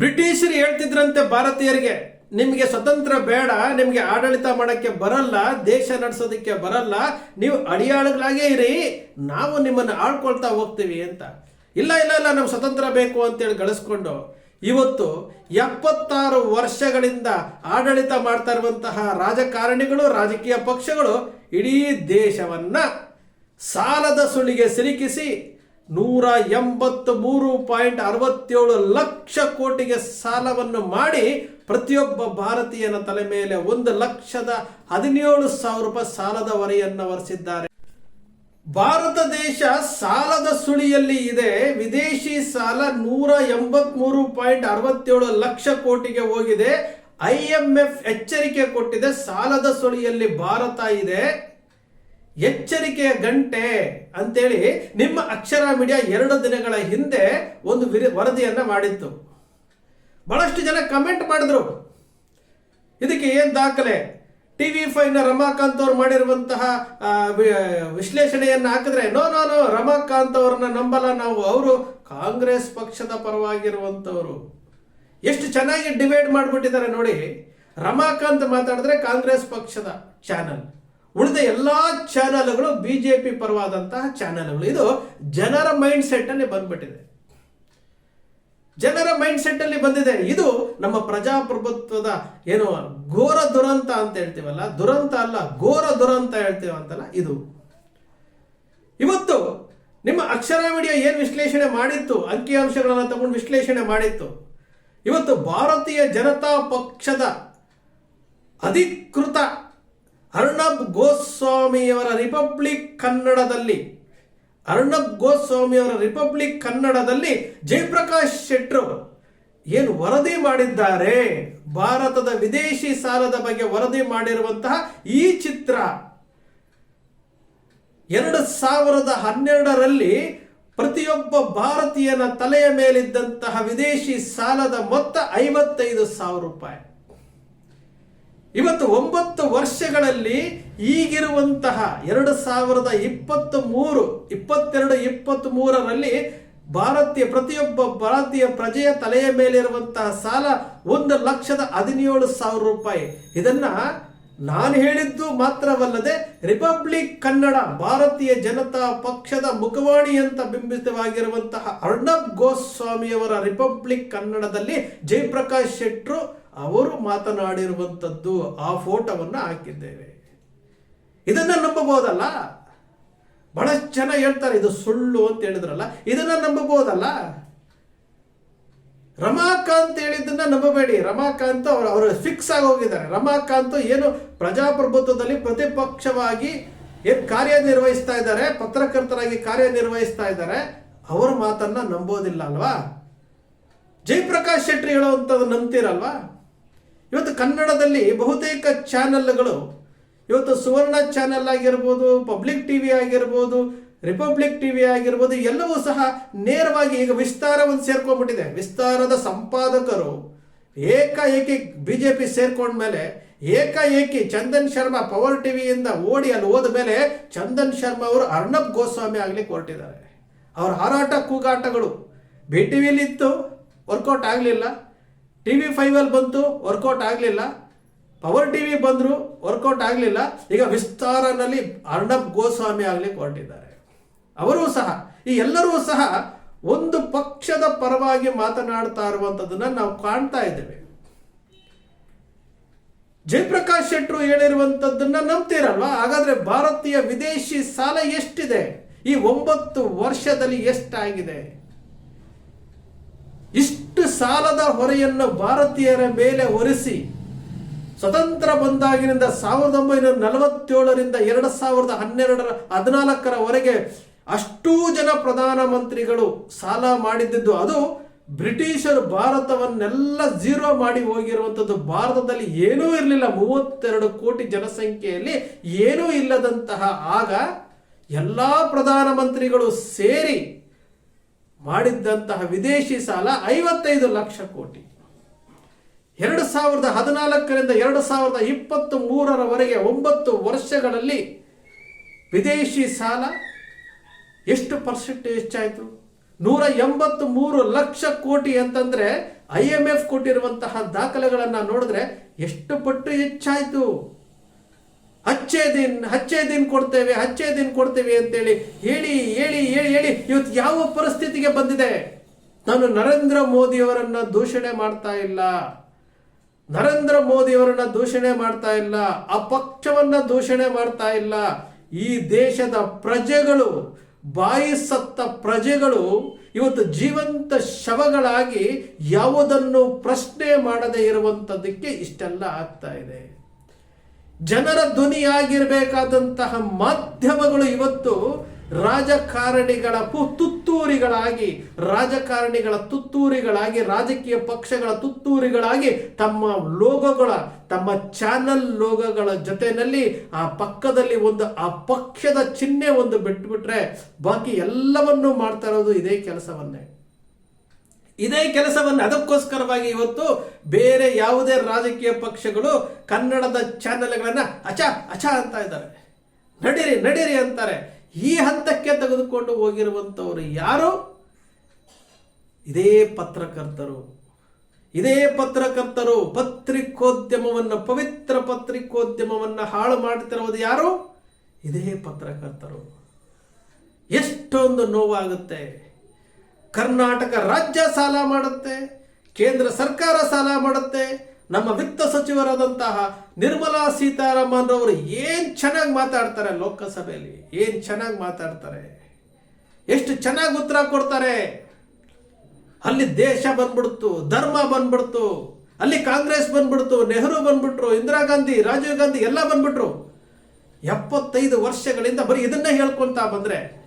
ಬ್ರಿಟಿಷರು ಹೇಳ್ತಿದ್ರಂತೆ ಭಾರತೀಯರಿಗೆ, ನಿಮಗೆ ಸ್ವತಂತ್ರ ಬೇಡ, ನಿಮಗೆ ಆಡಳಿತ ಮಾಡೋಕ್ಕೆ ಬರಲ್ಲ, ದೇಶ ನಡೆಸೋದಕ್ಕೆ ಬರಲ್ಲ, ನೀವು ಅಡಿಯಾಳುಗಳಾಗೇ ಇರಿ, ನಾವು ನಿಮ್ಮನ್ನು ಆಳ್ಕೊಳ್ತಾ ಹೋಗ್ತೀವಿ ಅಂತ. ಇಲ್ಲ ಇಲ್ಲ ಇಲ್ಲ, ನಮ್ಗೆ ಸ್ವತಂತ್ರ ಬೇಕು ಅಂತೇಳಿ ಗಳಿಸ್ಕೊಂಡು, ಇವತ್ತು ಎಪ್ಪತ್ತಾರು ವರ್ಷಗಳಿಂದ ಆಡಳಿತ ಮಾಡ್ತಾ ಇರುವಂತಹ ರಾಜಕಾರಣಿಗಳು, ರಾಜಕೀಯ ಪಕ್ಷಗಳು ಇಡೀ ದೇಶವನ್ನ ಸಾಲದ ಸುಳಿಗೆ ಸಿಲುಕಿಸಿ ನೂರ ಎಂಬತ್ತು ಮೂರು ಪಾಯಿಂಟ್ ಅರವತ್ತೇಳು ಲಕ್ಷ ಕೋಟಿಗೆ ಸಾಲವನ್ನು ಮಾಡಿ ಪ್ರತಿಯೊಬ್ಬ ಭಾರತೀಯನ ತಲೆ ಮೇಲೆ ಒಂದು ಲಕ್ಷದ ಹದಿನೇಳು ಸಾವಿರ ರೂಪಾಯಿ ಸಾಲದ ಹೊರೆಯನ್ನು ಹೊರಿಸಿದ್ದಾರೆ ಭಾರತ ದೇಶ ಸಾಲದ ಸುಳಿಯಲ್ಲಿ ಇದೆ. ವಿದೇಶಿ ಸಾಲ ನೂರ ಎಂಬತ್ಮೂರು ಪಾಯಿಂಟ್ ಅರವತ್ತೇಳು ಲಕ್ಷ ಕೋಟಿಗೆ ಹೋಗಿದೆ. ಐ ಎಂ ಎಫ್ ಎಚ್ಚರಿಕೆ ಕೊಟ್ಟಿದೆ. ಸಾಲದ ಸುಳಿಯಲ್ಲಿ ಭಾರತ ಇದೆ. ಎಚ್ಚರಿಕೆಯ ಗಂಟೆ ಅಂತೇಳಿ ನಿಮ್ಮ ಅಕ್ಷರ ಮೀಡಿಯಾ ಎರಡು ದಿನಗಳ ಹಿಂದೆ ಒಂದು ವಿರಿ ವರದಿಯನ್ನ ಮಾಡಿತ್ತು. ಬಹಳಷ್ಟು ಜನ ಕಮೆಂಟ್ ಮಾಡಿದ್ರು. ಇದಕ್ಕೆ ಏನು ದಾಖಲೆ? ಟಿ ವಿ ಫೈವ್ನ ರಮಾಕಾಂತ್ ಅವ್ರು ಮಾಡಿರುವಂತಹ ವಿಶ್ಲೇಷಣೆಯನ್ನು ಹಾಕಿದ್ರೆ, ನೋ ನೋ ನೋ, ರಮಾಕಾಂತ್ ಅವ್ರನ್ನ ನಂಬಲ್ಲ ನಾವು, ಅವರು ಕಾಂಗ್ರೆಸ್ ಪಕ್ಷದ ಪರವಾಗಿರುವಂಥವರು ಎಷ್ಟು ಚೆನ್ನಾಗಿ ಡಿವೈಡ್ ಮಾಡಿಬಿಟ್ಟಿದ್ದಾರೆ ನೋಡಿ. ರಮಾಕಾಂತ್ ಮಾತಾಡಿದ್ರೆ ಕಾಂಗ್ರೆಸ್ ಪಕ್ಷದ ಚಾನಲ್ ಉಳಿದ ಎಲ್ಲಾ ಚಾನಲ್ಗಳು ಬಿಜೆಪಿ ಪರವಾದಂತಹ ಚಾನಲ್ಗಳು. ಇದು ಜನರ ಮೈಂಡ್ ಸೆಟ್ ಅಲ್ಲಿ ಬಂದ್ಬಿಟ್ಟಿದೆ. ಜನರ ಮೈಂಡ್ ಸೆಟ್ ಅಲ್ಲಿ ಬಂದಿದೆ. ಇದು ನಮ್ಮ ಪ್ರಜಾಪ್ರಭುತ್ವದ ಏನು ಘೋರ ದುರಂತ ಅಂತ ಹೇಳ್ತೀವಲ್ಲ, ದುರಂತ ಅಲ್ಲ, ಘೋರ ದುರಂತ ಹೇಳ್ತೀವಂತಲ್ಲ ಇದು. ಇವತ್ತು ನಿಮ್ಮ ಅಕ್ಷರ ಮೀಡಿಯಾ ಏನ್ ವಿಶ್ಲೇಷಣೆ ಮಾಡಿತ್ತು? ಅಂಕಿಅಂಶಗಳನ್ನು ತಗೊಂಡು ವಿಶ್ಲೇಷಣೆ ಮಾಡಿತ್ತು. ಇವತ್ತು ಭಾರತೀಯ ಜನತಾ ಪಕ್ಷದ ಅಧಿಕೃತ ಅರ್ಣಬ್ ಗೋಸ್ವಾಮಿಯವರ ರಿಪಬ್ಲಿಕ್ ಕನ್ನಡದಲ್ಲಿ, ಅರ್ಣಬ್ ಗೋಸ್ವಾಮಿಯವರ ರಿಪಬ್ಲಿಕ್ ಕನ್ನಡದಲ್ಲಿ ಜಯಪ್ರಕಾಶ್ ಶೆಟ್ಟರು ಏನು ವರದಿ ಮಾಡಿದ್ದಾರೆ? ಭಾರತದ ವಿದೇಶಿ ಸಾಲದ ಬಗ್ಗೆ ವರದಿ ಮಾಡಿರುವಂತಹ ಈ ಚಿತ್ರ ಎರಡು ಸಾವಿರದ ಹನ್ನೆರಡರಲ್ಲಿ ಪ್ರತಿಯೊಬ್ಬ ಭಾರತೀಯನ ತಲೆಯ ಮೇಲಿದ್ದಂತಹ ವಿದೇಶಿ ಸಾಲದ ಮೊತ್ತ ಐವತ್ತೈದು ಸಾವಿರ ರೂಪಾಯಿ. ಇವತ್ತು ಒಂಬತ್ತು ವರ್ಷಗಳಲ್ಲಿ ಈಗಿರುವಂತಹ ಎರಡು ಸಾವಿರದ ಇಪ್ಪತ್ತ್ ಮೂರು ಇಪ್ಪತ್ತೆರಡು ಇಪ್ಪತ್ತ್ ಮೂರರಲ್ಲಿ ಭಾರತೀಯ ಪ್ರತಿಯೊಬ್ಬ ಭಾರತೀಯ ಪ್ರಜೆಯ ತಲೆಯ ಮೇಲಿರುವಂತಹ ಸಾಲ ಒಂದು ಲಕ್ಷದ ಹದಿನೇಳು ಸಾವಿರ ರೂಪಾಯಿ. ಇದನ್ನ ನಾನು ಹೇಳಿದ್ದು ಮಾತ್ರವಲ್ಲದೆ ರಿಪಬ್ಲಿಕ್ ಕನ್ನಡ ಭಾರತೀಯ ಜನತಾ ಪಕ್ಷದ ಮುಖವಾಣಿ ಅಂತ ಬಿಂಬಿತವಾಗಿರುವಂತಹ ಅರ್ಣಬ್ ಗೋಸ್ವಾಮಿಯವರ ರಿಪಬ್ಲಿಕ್ ಕನ್ನಡದಲ್ಲಿ ಜಯಪ್ರಕಾಶ್ ಶೆಟ್ರು ಅವರು ಮಾತನಾಡಿರುವಂಥದ್ದು ಆ ಫೋಟೋವನ್ನು ಹಾಕಿದ್ದೇವೆ. ಇದನ್ನ ನಂಬಬಹುದಲ್ಲ? ಬಹಳಷ್ಟು ಜನ ಹೇಳ್ತಾರೆ, ಇದು ಸುಳ್ಳು ಅಂತ ಹೇಳಿದ್ರಲ್ಲ, ಇದನ್ನ ನಂಬಬಹುದಲ್ಲ? ರಮಾಕಾಂತ್ ಹೇಳಿದ್ದನ್ನ ನಂಬಬೇಡಿ. ರಮಾಕಾಂತ್ ಅವರು ಅವರು ಫಿಕ್ಸ್ ಆಗಿ ಹೋಗಿದ್ದಾರೆ. ರಮಾಕಾಂತ್ ಏನು ಪ್ರಜಾಪ್ರಭುತ್ವದಲ್ಲಿ ಪ್ರತಿಪಕ್ಷವಾಗಿ ಏನು ಕಾರ್ಯನಿರ್ವಹಿಸ್ತಾ ಇದ್ದಾರೆ, ಪತ್ರಕರ್ತರಾಗಿ ಕಾರ್ಯನಿರ್ವಹಿಸ್ತಾ ಇದ್ದಾರೆ, ಅವರ ಮಾತನ್ನ ನಂಬೋದಿಲ್ಲ ಅಲ್ವಾ? ಜಯಪ್ರಕಾಶ್ ಶೆಟ್ಟಿ ಹೇಳುವಂಥದ್ದು ನಂಬ್ತೀರಲ್ವಾ? ಇವತ್ತು ಕನ್ನಡದಲ್ಲಿ ಬಹುತೇಕ ಚಾನೆಲ್ಗಳು ಇವತ್ತು ಸುವರ್ಣ ಚಾನೆಲ್ ಆಗಿರ್ಬೋದು, ಪಬ್ಲಿಕ್ ಟಿ ವಿ ಆಗಿರ್ಬೋದು, ರಿಪಬ್ಲಿಕ್ ಟಿ ವಿ ಆಗಿರ್ಬೋದು, ಎಲ್ಲವೂ ಸಹ ನೇರವಾಗಿ ಈಗ ವಿಸ್ತಾರ ಒಂದು ಸೇರ್ಕೊಂಡ್ಬಿಟ್ಟಿದೆ. ವಿಸ್ತಾರದ ಸಂಪಾದಕರು ಏಕಾಏಕಿ ಬಿ ಜೆ ಪಿ ಸೇರ್ಕೊಂಡ್ಮೇಲೆ ಏಕಾಏಕಿ ಚಂದನ್ ಶರ್ಮಾ ಪವರ್ ಟಿ ವಿಯಿಂದ ಓಡಿ ಅಲ್ಲಿ ಹೋದ ಮೇಲೆ ಚಂದನ್ ಶರ್ಮಾ ಅವರು ಅರ್ಣಬ್ ಗೋಸ್ವಾಮಿ ಆಗಲಿಕ್ಕೆ ಹೊರಟಿದ್ದಾರೆ ಅವ್ರ ಹಾರಾಟ ಕೂಗಾಟಗಳು. ಬಿ ಟಿ ವಿಲಿತ್ತು ವರ್ಕೌಟ್ ಆಗಲಿಲ್ಲ. ಟಿ ವಿ ಫೈವಲ್ಲಿ ಬಂತು ವರ್ಕೌಟ್ ಆಗಲಿಲ್ಲ. ಪವರ್ ಟಿ ವಿ ಬಂದರು ವರ್ಕೌಟ್ ಆಗಲಿಲ್ಲ. ಈಗ ವಿಸ್ತಾರನಲ್ಲಿ ಅರ್ಣಬ್ ಗೋಸ್ವಾಮಿ ಅಲ್ಲಿ ಕೊಟ್ಟಿದ್ದಾರೆ ಅವರೂ ಸಹ, ಈ ಎಲ್ಲರೂ ಸಹ ಒಂದು ಪಕ್ಷದ ಪರವಾಗಿ ಮಾತನಾಡ್ತಾ ಇರುವಂಥದ್ದನ್ನು ನಾವು ಕಾಣ್ತಾ ಇದ್ದೇವೆ. ಜಯಪ್ರಕಾಶ್ ಶೆಟ್ರು ಹೇಳಿರುವಂಥದ್ದನ್ನು ನಂಬ್ತೀರಲ್ವಾ? ಹಾಗಾದ್ರೆ ಭಾರತೀಯ ವಿದೇಶಿ ಸಾಲ ಎಷ್ಟಿದೆ? ಈ ಒಂಬತ್ತು ವರ್ಷದಲ್ಲಿ ಎಷ್ಟಾಗಿದೆ? ಸಾಲದ ಹೊರೆಯನ್ನು ಭಾರತೀಯರ ಮೇಲೆ ಹೊರಿಸಿ ಸ್ವತಂತ್ರ ಬಂದಾಗಿನಿಂದ ಸಾವಿರದ ಒಂಬೈನೂರ ನಲವತ್ತೇಳರಿಂದ ಎರಡು ಸಾವಿರದ ಹನ್ನೆರಡರ ಹದಿನಾಲ್ಕರವರೆಗೆ ಅಷ್ಟೂ ಜನ ಪ್ರಧಾನಮಂತ್ರಿಗಳು ಸಾಲ ಮಾಡಿದ್ದು ಅದು ಬ್ರಿಟಿಷರು ಭಾರತವನ್ನೆಲ್ಲ ಜೀರೋ ಮಾಡಿ ಹೋಗಿರುವಂಥದ್ದು. ಭಾರತದಲ್ಲಿ ಏನೂ ಇರಲಿಲ್ಲ. ಮೂವತ್ತೆರಡು ಕೋಟಿ ಜನಸಂಖ್ಯೆಯಲ್ಲಿ ಏನೂ ಇಲ್ಲದಂತಹ ಆಗ ಎಲ್ಲ ಪ್ರಧಾನಮಂತ್ರಿಗಳು ಸೇರಿ ಮಾಡಿದ್ದಂತಹ ವಿದೇಶಿ ಸಾಲ ಐವತ್ತೈದು ಲಕ್ಷ ಕೋಟಿ. ಎರಡು ಸಾವಿರದ ಹದಿನಾಲ್ಕರಿಂದ ಎರಡು ಸಾವಿರದ ಇಪ್ಪತ್ತ್ ಮೂರರವರೆಗೆ ಒಂಬತ್ತು ವರ್ಷಗಳಲ್ಲಿ ವಿದೇಶಿ ಸಾಲ ಎಷ್ಟು ಪರ್ಸೆಂಟ್ ಹೆಚ್ಚಾಯಿತು ನೂರ ಎಂಬತ್ತು ಮೂರು ಲಕ್ಷ ಕೋಟಿ ಅಂತಂದ್ರೆ ಐ ಎಂ ಎಫ್ ಕೊಟ್ಟಿರುವಂತಹ ದಾಖಲೆಗಳನ್ನು ನೋಡಿದ್ರೆ ಎಷ್ಟು ಪಟ್ಟು ಹೆಚ್ಚಾಯ್ತು? ಹಚ್ಚೇ ದಿನ್ ಹಚ್ಚೇ ದಿನ್ ಕೊಡ್ತೇವೆ, ಹಚ್ಚೇ ದಿನ್ ಕೊಡ್ತೇವೆ ಅಂತೇಳಿ ಹೇಳಿ ಹೇಳಿ ಹೇಳಿ ಹೇಳಿ ಇವತ್ತು ಯಾವ ಪರಿಸ್ಥಿತಿಗೆ ಬಂದಿದೆ? ನಾನು ನರೇಂದ್ರ ಮೋದಿಯವರನ್ನ ದೂಷಣೆ ಮಾಡ್ತಾ ಇಲ್ಲ. ನರೇಂದ್ರ ಮೋದಿಯವರನ್ನ ದೂಷಣೆ ಮಾಡ್ತಾ ಇಲ್ಲ. ಆ ಪಕ್ಷವನ್ನ ದೂಷಣೆ ಮಾಡ್ತಾ ಇಲ್ಲ. ಈ ದೇಶದ ಪ್ರಜೆಗಳು, ಬಾಯಿ ಸತ್ತ ಪ್ರಜೆಗಳು ಇವತ್ತು ಜೀವಂತ ಶವಗಳಾಗಿ ಯಾವುದನ್ನು ಪ್ರಶ್ನೆ ಮಾಡದೇ ಇರುವಂಥದ್ದಕ್ಕೆ ಇಷ್ಟೆಲ್ಲ ಆಗ್ತಾ ಇದೆ. ಜನರ ಧ್ವನಿಯಾಗಿರಬೇಕಾದಂತಹ ಮಾಧ್ಯಮಗಳು ಇವತ್ತು ರಾಜಕಾರಣಿಗಳ ತುತ್ತೂರಿಗಳಾಗಿ ರಾಜಕಾರಣಿಗಳ ತುತ್ತೂರಿಗಳಾಗಿ, ರಾಜಕೀಯ ಪಕ್ಷಗಳ ತುತ್ತೂರಿಗಳಾಗಿ ತಮ್ಮ ಲೋಗಗಳ, ತಮ್ಮ ಚಾನಲ್ ಲೋಗಗಳ ಜೊತೆಯಲ್ಲಿ ಆ ಪಕ್ಕದಲ್ಲಿ ಒಂದು ಆ ಪಕ್ಷದ ಚಿಹ್ನೆ ಒಂದು ಬಿಟ್ಬಿಟ್ರೆ ಬಾಕಿ ಎಲ್ಲವನ್ನೂ ಮಾಡ್ತಾ ಇರೋದು ಇದೇ ಕೆಲಸವನ್ನೇ. ಇದೇ ಕೆಲಸವನ್ನು ಅದಕ್ಕೋಸ್ಕರವಾಗಿ ಇವತ್ತು ಬೇರೆ ಯಾವುದೇ ರಾಜಕೀಯ ಪಕ್ಷಗಳು ಕನ್ನಡದ ಚಾನೆಲ್ಗಳನ್ನು ಅಚ ಅಚ ಅಂತ ಇದ್ದಾರೆ. ನಡೀರಿ ನಡೀರಿ ಅಂತಾರೆ. ಈ ಹಂತಕ್ಕೆ ತೆಗೆದುಕೊಂಡು ಹೋಗಿರುವಂಥವರು ಯಾರು? ಇದೇ ಪತ್ರಕರ್ತರು. ಇದೇ ಪತ್ರಕರ್ತರು ಪತ್ರಿಕೋದ್ಯಮವನ್ನು, ಪವಿತ್ರ ಪತ್ರಿಕೋದ್ಯಮವನ್ನು ಹಾಳು ಮಾಡ್ತಿರೋದು ಯಾರು? ಇದೇ ಪತ್ರಕರ್ತರು. ಎಷ್ಟೊಂದು ನೋವಾಗುತ್ತೆ. ಕರ್ನಾಟಕ ರಾಜ್ಯ ಸಾಲ ಮಾಡುತ್ತೆ, ಕೇಂದ್ರ ಸರ್ಕಾರ ಸಾಲ ಮಾಡುತ್ತೆ. ನಮ್ಮ ವಿತ್ತ ಸಚಿವರಾದಂತಹ ನಿರ್ಮಲಾ ಸೀತಾರಾಮನ್ ಅವರು ಏನ್ ಚೆನ್ನಾಗಿ ಮಾತಾಡ್ತಾರೆ ಲೋಕಸಭೆಯಲ್ಲಿ? ಏನ್ ಚೆನ್ನಾಗಿ ಮಾತಾಡ್ತಾರೆ? ಎಷ್ಟು ಚೆನ್ನಾಗಿ ಉತ್ತರ ಕೊಡ್ತಾರೆ? ಅಲ್ಲಿ ದೇಶ ಬಂದ್ಬಿಡ್ತು, ಧರ್ಮ ಬಂದ್ಬಿಡ್ತು, ಅಲ್ಲಿ ಕಾಂಗ್ರೆಸ್ ಬಂದ್ಬಿಡ್ತು, ನೆಹರು ಬಂದ್ಬಿಟ್ರು, ಇಂದಿರಾ ಗಾಂಧಿ, ರಾಜೀವ್ ಗಾಂಧಿ ಎಲ್ಲ ಬಂದ್ಬಿಟ್ರು. ಎಪ್ಪತ್ತೈದು ವರ್ಷಗಳಿಂದ ಬರೀ ಇದನ್ನೇ ಹೇಳ್ಕೊಂತ ಬಂದ್ರೆ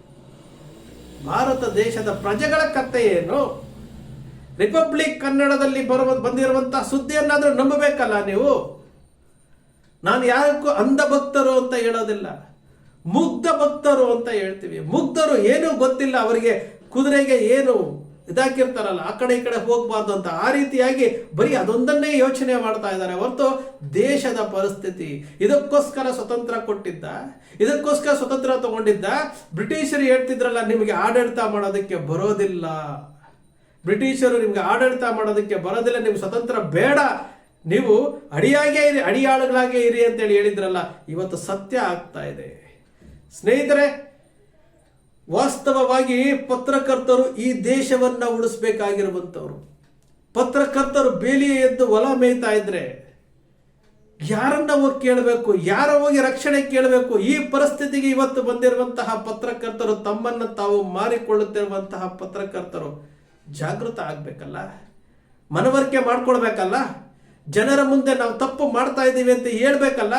ಭಾರತ ದೇಶದ ಪ್ರಜೆಗಳ ಕತ್ತೆ ಏನು? ರಿಪಬ್ಲಿಕ್ ಕನ್ನಡದಲ್ಲಿ ಬರುವ ಬಂದಿರುವಂತಹ ಸುದ್ದಿಯನ್ನಾದರೂ ನಂಬಬೇಕಲ್ಲ ನೀವು? ನಾನು ಯಾರಕ್ಕೂ ಅಂಧ ಭಕ್ತರು ಅಂತ ಹೇಳೋದಿಲ್ಲ. ಮುಗ್ಧ ಭಕ್ತರು ಅಂತ ಹೇಳ್ತೀವಿ. ಮುಗ್ಧರು ಏನೂ ಗೊತ್ತಿಲ್ಲ. ಅವರಿಗೆ ಕುದುರೆಗೆ ಏನು ಇದಾಕಿರ್ತಾರಲ್ಲ ಆ ಕಡೆ ಈ ಕಡೆ ಹೋಗಬಾರ್ದು ಅಂತ ಆ ರೀತಿಯಾಗಿ ಬರೀ ಅದೊಂದನ್ನೇ ಯೋಚನೆ ಮಾಡ್ತಾ ಇದ್ದಾರೆ. ಹೊರತು ದೇಶದ ಪರಿಸ್ಥಿತಿ, ಇದಕ್ಕೋಸ್ಕರ ಸ್ವತಂತ್ರ ಕೊಟ್ಟಿದ್ದ, ಇದಕ್ಕೋಸ್ಕರ ಸ್ವತಂತ್ರ ತಗೊಂಡಿದ್ದ, ಬ್ರಿಟಿಷರು ಹೇಳ್ತಿದ್ರಲ್ಲ, ನಿಮಗೆ ಆಡಳಿತ ಮಾಡೋದಕ್ಕೆ ಬರೋದಿಲ್ಲ. ಬ್ರಿಟಿಷರು ನಿಮಗೆ ಆಡಳಿತ ಮಾಡೋದಕ್ಕೆ ಬರೋದಿಲ್ಲ ನಿಮ್ಗೆ ಸ್ವತಂತ್ರ ಬೇಡ. ನೀವು ಅಡಿಯಾಗೇ ಇರಿ, ಅಡಿಯಾಳುಗಳಾಗೇ ಇರಿ ಅಂತೇಳಿ ಹೇಳಿದ್ರಲ್ಲ, ಇವತ್ತು ಸತ್ಯ ಆಗ್ತಾ ಇದೆ. ಸ್ನೇಹಿತರೆ ವಾಸ್ತವವಾಗಿ ಪತ್ರಕರ್ತರು ಈ ದೇಶವನ್ನ ಉಳಿಸ್ಬೇಕಾಗಿರುವಂಥವ್ರು. ಪತ್ರಕರ್ತರು ಬೇಲಿ ಎದ್ದು ಹೊಲ ಮೇಯ್ತಾ ಇದ್ರೆ ಯಾರನ್ನ ಹೋಗಿ ಕೇಳಬೇಕು, ಯಾರ ಹೋಗಿ ರಕ್ಷಣೆ ಕೇಳಬೇಕು, ಈ ಪರಿಸ್ಥಿತಿಗೆ ಇವತ್ತು ಬಂದಿರುವಂತಹ ಪತ್ರಕರ್ತರು ತಮ್ಮನ್ನ ತಾವು ಮಾರಿಕೊಳ್ಳುತ್ತಿರುವಂತಹ ಪತ್ರಕರ್ತರು ಜಾಗೃತ ಆಗ್ಬೇಕಲ್ಲ? ಮನವರಿಕೆ ಮಾಡ್ಕೊಳ್ಬೇಕಲ್ಲ? ಜನರ ಮುಂದೆ ನಾವು ತಪ್ಪು ಮಾಡ್ತಾ ಇದ್ದೀವಿ ಅಂತ ಹೇಳ್ಬೇಕಲ್ಲ?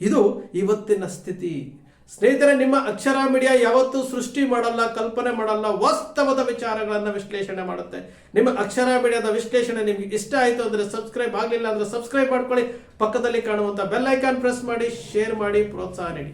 ಇದು ಇವತ್ತಿನ ಸ್ಥಿತಿ. ಸ್ನೇಹಿತರೆ, ನಿಮ್ಮ ಅಕ್ಷರ ಮೀಡಿಯಾ ಯಾವತ್ತೂ ಸೃಷ್ಟಿ ಮಾಡಲ್ಲ, ಕಲ್ಪನೆ ಮಾಡಲ್ಲ, ವಾಸ್ತವದ ವಿಚಾರಗಳನ್ನು ವಿಶ್ಲೇಷಣೆ ಮಾಡುತ್ತೆ. ನಿಮ್ಮ ಅಕ್ಷರ ಮೀಡಿಯಾದ ವಿಶ್ಲೇಷಣೆ ನಿಮ್ಗೆ ಇಷ್ಟ ಆಯಿತು ಅಂದರೆ ಸಬ್ಸ್ಕ್ರೈಬ್ ಆಗಲಿಲ್ಲ ಅಂದರೆ ಸಬ್ಸ್ಕ್ರೈಬ್ ಮಾಡ್ಕೊಳ್ಳಿ. ಪಕ್ಕದಲ್ಲಿ ಕಾಣುವಂಥ ಬೆಲ್ ಐಕಾನ್ ಪ್ರೆಸ್ ಮಾಡಿ, ಶೇರ್ ಮಾಡಿ, ಪ್ರೋತ್ಸಾಹ ನೀಡಿ.